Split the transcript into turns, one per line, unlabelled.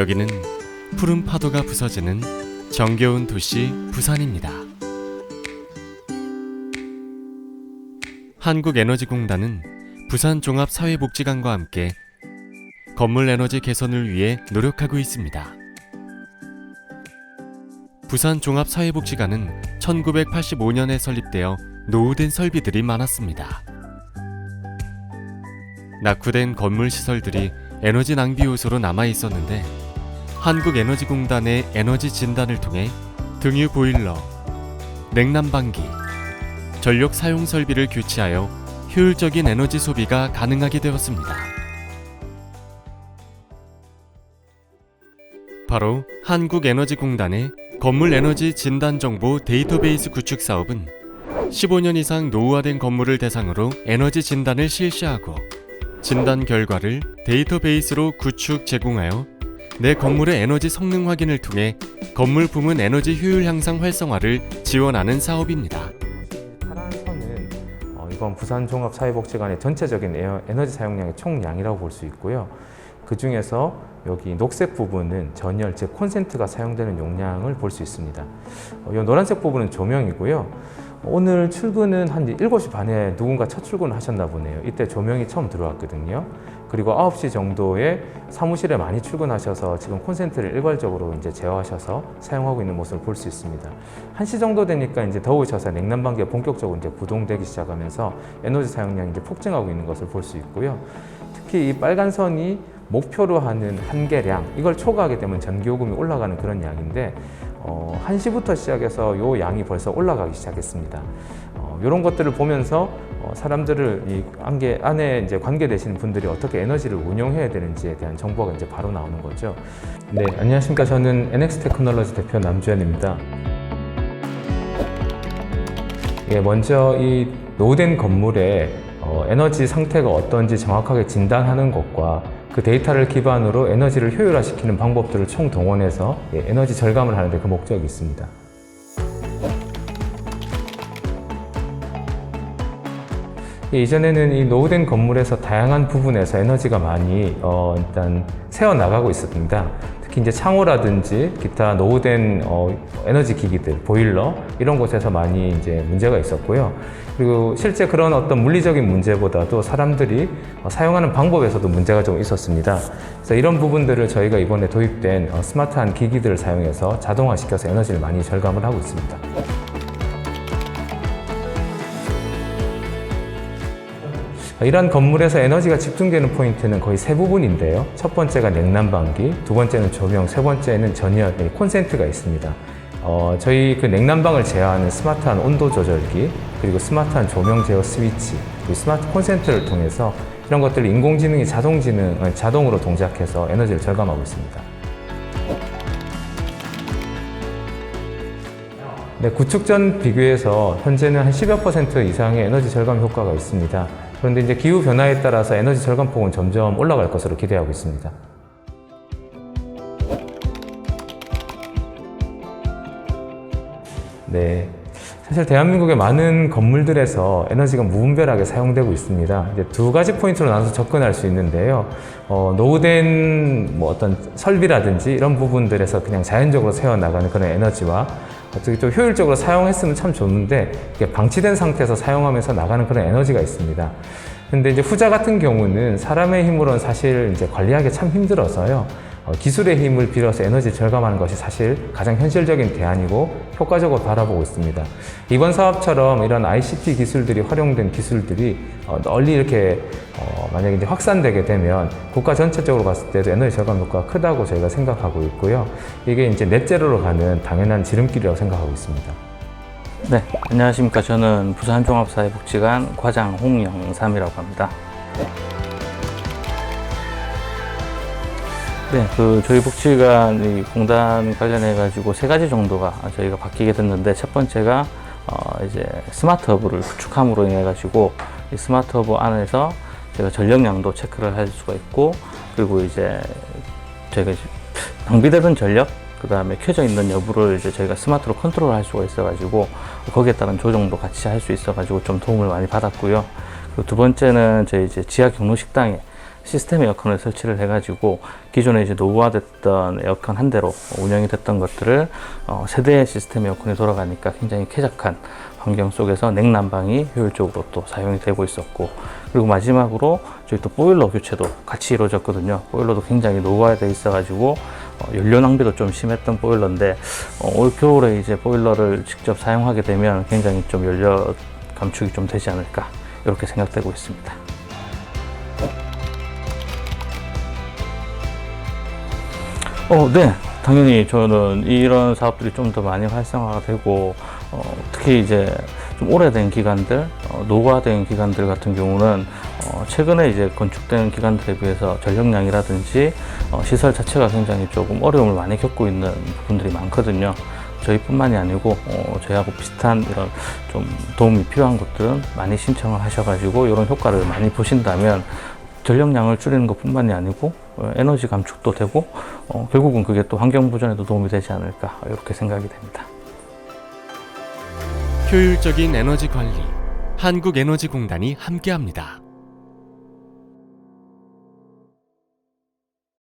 여기는 푸른 파도가 부서지는 정겨운 도시 부산입니다. 한국에너지공단은 부산종합사회복지관과 함께 건물 에너지 개선을 위해 노력하고 있습니다. 부산종합사회복지관은 1985년에 설립되어 노후된 설비들이 많았습니다. 낙후된 건물 시설들이 에너지 낭비 요소로 남아 있었는데 한국에너지공단의 에너지 진단을 통해 등유 보일러, 냉난방기, 전력 사용 설비를 교체하여 효율적인 에너지 소비가 가능하게 되었습니다. 바로 한국에너지공단의 건물 에너지 진단 정보 데이터베이스 구축 사업은 15년 이상 노후화된 건물을 대상으로 에너지 진단을 실시하고 진단 결과를 데이터베이스로 구축 제공하여 내 건물의 에너지 성능 확인을 통해 건물 부문 에너지 효율 향상 활성화를 지원하는 사업입니다.
파란 선은 어, 이번 부산 종합 사회복지관의 전체적인 에어- 에너지 사용량의 총량이라고 볼 수 있고요. 그 중에서 여기 녹색 부분은 전열, 즉 콘센트가 사용되는 용량을 볼 수 있습니다. 어, 이 노란색 부분은 조명이고요. 오늘 출근은 한 7시 반에 누군가 첫 출근을 하셨나 보네요. 이때 조명이 처음 들어왔거든요. 그리고 9시 정도에 사무실에 많이 출근하셔서 지금 콘센트를 일괄적으로 이제 제어하셔서 사용하고 있는 모습을 볼 수 있습니다. 1시 정도 되니까 이제 더우셔서 냉난방기가 본격적으로 이제 구동되기 시작하면서 에너지 사용량이 이제 폭증하고 있는 것을 볼 수 있고요. 특히 이 빨간 선이 목표로 하는 한계량 이걸 초과하게 되면 전기요금이 올라가는 그런 양인데 어, 1시부터 시작해서 요 양이 벌써 올라가기 시작했습니다. 어, 이런 것들을 보면서 어, 사람들을 이 안개 안에 이제 관계되시는 분들이 어떻게 에너지를 운용해야 되는지에 대한 정보가 이제 바로 나오는 거죠. 네, 안녕하십니까. 저는 NX 테크놀로지 대표 남주현입니다. 예, 먼저 이 노후된 건물의 어, 에너지 상태가 어떤지 정확하게 진단하는 것과 그 데이터를 기반으로 에너지를 효율화시키는 방법들을 총동원해서 예, 에너지 절감을 하는 데 그 목적이 있습니다. 예, 이전에는 이 노후된 건물에서 다양한 부분에서 에너지가 많이 어, 일단 새어 나가고 있었습니다. 특히 이제 창호라든지 기타 노후된 어, 에너지 기기들, 보일러 이런 곳에서 많이 이제 문제가 있었고요. 그리고 실제 그런 어떤 물리적인 문제보다도 사람들이 어, 사용하는 방법에서도 문제가 좀 있었습니다. 그래서 이런 부분들을 저희가 이번에 도입된 어, 스마트한 기기들을 사용해서 자동화시켜서 에너지를 많이 절감을 하고 있습니다. 이러한 건물에서 에너지가 집중되는 포인트는 거의 세 부분인데요. 첫 번째가 냉난방기, 두 번째는 조명, 세 번째는 전열, 네, 콘센트가 있습니다. 어, 저희 그 냉난방을 제어하는 스마트한 온도 조절기, 그리고 스마트한 조명 제어 스위치, 그리고 스마트 콘센트를 통해서 이런 것들을 인공지능이 자동지능, 자동으로 동작해서 에너지를 절감하고 있습니다. 네, 구축 전 비교해서 현재는 한 10여 퍼센트 이상의 에너지 절감 효과가 있습니다. 그런데 이제 기후 변화에 따라서 에너지 절감폭은 점점 올라갈 것으로 기대하고 있습니다. 네. 사실 대한민국의 많은 건물들에서 에너지가 무분별하게 사용되고 있습니다. 이제 두 가지 포인트로 나눠서 접근할 수 있는데요. 어, 노후된 뭐 어떤 설비라든지 이런 부분들에서 그냥 자연적으로 새어나가는 그런 에너지와 어떻게 좀 효율적으로 사용했으면 참 좋은데 방치된 상태에서 사용하면서 나가는 그런 에너지가 있습니다. 근데 이제 후자 같은 경우는 사람의 힘으로는 사실 이제 관리하기 참 힘들어서요. 어, 기술의 힘을 빌어서 에너지 절감하는 것이 사실 가장 현실적인 대안이고 효과적으로 바라보고 있습니다. 이번 사업처럼 이런 ICT 기술들이 활용된 기술들이 어, 널리 이렇게 어, 만약에 이제 확산되게 되면 국가 전체적으로 봤을 때도 에너지 절감 효과가 크다고 저희가 생각하고 있고요. 이게 이제 넷제로로 가는 당연한 지름길이라고 생각하고 있습니다.
네, 안녕하십니까. 저는 부산종합사회복지관 과장 홍영삼이라고 합니다. 네, 그 저희 복지관 이 공단 관련해 가지고 세 가지 정도가 저희가 바뀌게 됐는데 첫 번째가 어 이제 스마트 허브를 구축함으로 인해 가지고 이 스마트 허브 안에서 제가 전력량도 체크를 할 수가 있고 그리고 이제 저희가 이제 낭비되던 전력 그 다음에 켜져 있는 여부를 이제 저희가 스마트로 컨트롤 할 수가 있어가지고 거기에 따른 조정도 같이 할 수 있어가지고 좀 도움을 많이 받았고요. 그리고 두 번째는 저희 이제 지하 경로 식당에 시스템 에어컨을 설치를 해가지고 기존에 이제 노후화됐던 에어컨 한 대로 운영이 됐던 것들을 어, 세대의 시스템 에어컨이 돌아가니까 굉장히 쾌적한 환경 속에서 냉난방이 효율적으로 또 사용이 되고 있었고 그리고 마지막으로 저희 또 보일러 교체도 같이 이루어졌거든요. 보일러도 굉장히 노후화돼 있어 가지고 어, 연료 낭비도 좀 심했던 보일러인데 어, 올 겨울에 이제 보일러를 직접 사용하게 되면 굉장히 좀 연료 감축이 좀 되지 않을까 이렇게 생각되고 있습니다. 어, 네. 당연히 저는 이런 사업들이 좀 더 많이 활성화가 되고, 어, 특히 이제 좀 오래된 기관들, 어, 노후화된 기관들 같은 경우는, 어, 최근에 이제 건축된 기관들에 비해서 전력량이라든지, 어, 시설 자체가 굉장히 조금 어려움을 많이 겪고 있는 부분들이 많거든요. 저희뿐만이 아니고, 어, 저희하고 비슷한 이런 좀 도움이 필요한 것들은 많이 신청을 하셔가지고, 이런 효과를 많이 보신다면, 전력량을 줄이는 것뿐만이 아니고 어, 에너지 감축도 되고 어, 결국은 그게 또 환경 보전에도 도움이 되지 않을까 이렇게 생각이 됩니다.
효율적인 에너지 관리 한국에너지공단이 함께합니다.